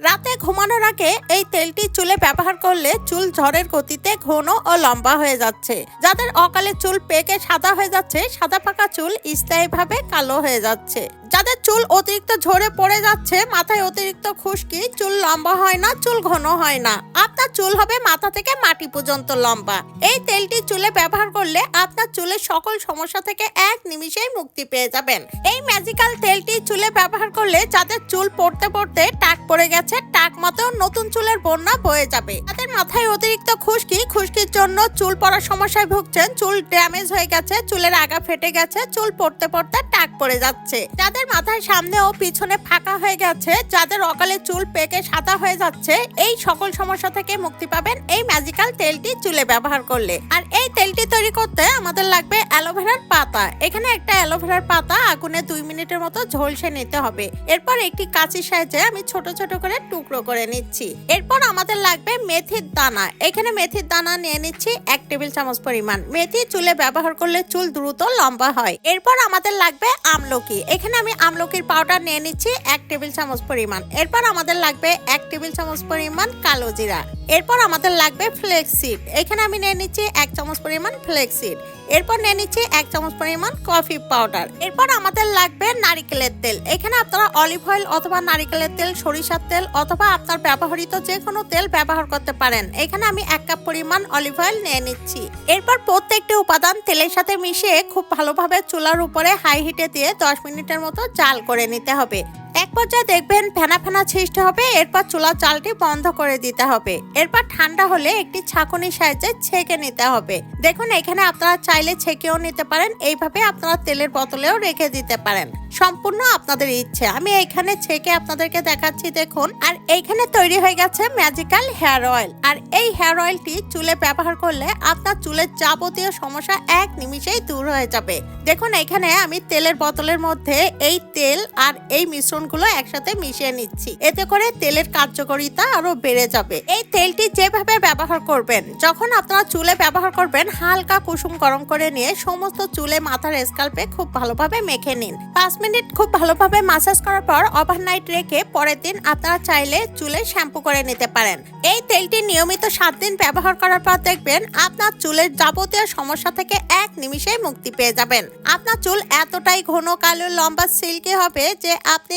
রাতে ঘুমানোর আগে এই তেলটি চুলে ব্যবহার করলে চুল ঝড়ের গতিতে ঘন ও লম্বা হয়ে যাচ্ছে। যাদের অকালে চুল পেকে সাদা হয়ে যাচ্ছে, সাদা পাকা চুল স্থায়ীভাবে কালো হয়ে যাচ্ছে। যাদের চুল অতিরিক্ত ঝরে পড়ে যাচ্ছে, মাথায় অতিরিক্ত খুশকি, চুল লম্বা হয় না, চুল ঘন হয় না। আপনার চুল হবে মাথা থেকে মাটি পর্যন্ত লম্বা। এই তেলটি চুলে ব্যবহার করলে আপনার চুলের সকল সমস্যা থেকে এক নিমিষেই মুক্তি পেয়ে যাবেন। এই ম্যাজিক্যাল তেলটি চুলে ব্যবহার করলে যাদের চুল পড়তে পড়তে টাক পড়ে গেছে, টাক মতো নতুন চুলের বন্যা বয়ে যাবে। তাদের মাথায় অতিরিক্ত খুশকি, খুশকির জন্য চুল পড়ার সমস্যায় ভুগছেন, চুল ড্যামেজ হয়ে গেছে, চুলের আগা ফেটে গেছে, চুল পড়তে পড়তে টাক পড়ে যাচ্ছে। যাদের মাথার সামনে ও পিছনে ফাঁকা হয়ে গেছে, যাদের অকালে চুল পেকে সাদা হয়ে যাচ্ছে, এই সকল সমস্যা থেকে মুক্তি পাবেন এই ম্যাজিক্যাল তেলটি চুলে ব্যবহার করলে। আর এই তেলটি তৈরি করতে আমাদের লাগবে অ্যালোভেরার পাতা। এখানে একটা অ্যালোভেরার পাতা আগুনে দুই মিনিটের মতো ঝলসে নিতে হবে। এরপর একটি কাঁচি সাহায্যে আমি ছোট ছোট করে টুকরো করে নিচ্ছি। এরপর আমাদের লাগবে মেথির দানা। এখানে মেথির দানা নিয়ে নিচ্ছি এক টেবিল চামচ পরিমাণ। মেথি চুলে ব্যবহার করলে চুল দ্রুত লম্বা হয়। এরপর আমাদের লাগবে আমলকি। এখানে আমি আমলকির পাউডার নিয়ে নিচ্ছি এক টেবিল চামচ পরিমাণ। এরপর আমাদের লাগবে এক টেবিল চামচ পরিমাণ কালো জিরা। এরপর আমাদের লাগবে ফ্লেক্সিড এখানে আমি নিয়ে নিচ্ছি এক চামচ পরিমাণ ফ্লেক্সিড এরপর নিয়ে নিচ্ছি এক চামচ পরিমাণ কফি পাউডার এরপর আমাদের লাগবে নারিকেলের তেল। এখানে আপনারা অলিভ অয়েল অথবা নারিকেলের তেল, সরিষার তেল অথবা আপনার ব্যবহৃত যে কোনো তেল ব্যবহার করতে পারেন। এখানে আমি এক কাপ পরিমাণ অলিভ অয়েল নিয়ে নিচ্ছি। এরপর প্রত্যেকটি উপাদান তেলের সাথে মিশিয়ে খুব ভালোভাবে চুলার উপরে হাই হিটে দিয়ে দশ মিনিটের মতো জাল করে নিতে হবে। এক পর্যায়ে দেখবেন ফেনা ফেনা সৃষ্টি হবে, এরপর চুলার চালটি বন্ধ করে দিতে হবে। এরপর ঠান্ডা হলে একটি ছাঁকনির সাহায্যে ছেঁকে নিতে হবে। দেখুন, এখানে আপনারা চাইলে ছেঁকেও নিতে পারেন, এইভাবে আপনারা তেলের বোতলেও রেখে দিতে পারেন। সম্পূর্ণ আপনাদের ইচ্ছে। আমি এখানে ছেঁকে আপনাদেরকে দেখাচ্ছি, দেখুন। আর এইখানে তৈরি হয়ে গেছে ম্যাজিক্যাল হেয়ার অয়েল আর এই হেয়ার অয়েলটি চুলে ব্যবহার করলে আপনার চুলের যাবতীয় সমস্যা এক নিমিষেই দূর হয়ে যাবে। দেখুন, এখানে আমি তেলের বোতলের মধ্যে এই তেল আর এই মিশ্রণগুলো একসাথে মিশিয়ে নিচ্ছি। এতে করে তেলের কার্যকারিতা আরও বেড়ে যাবে। এই তেলটি যেভাবে ব্যবহার করবেন, যখন আপনারা চুলে ব্যবহার করবেন, হালকা কুসুম গরম করে নিয়ে সমস্ত চুলে মাথার স্কাল্পে খুব ভালোভাবে মেখে নিন। পাঁচ মিনিট খুব ভালোভাবে মাসাজ করার পর ওভারনাইট রেখে পরের দিন আপনারা চাইলে চুলে শ্যাম্পু করে নিতে পারেন। এই তেলটি নিয়মিত সাত দিন ব্যবহার করার পর দেখবেন আপনার চুলের যাবতীয় সমস্যা থেকে এক নিমিষেই মুক্তি পেয়ে যাবেন। আপনার চুল এতটাই ঘন, কালো, লম্বা সিল্কি হবে যে আপনি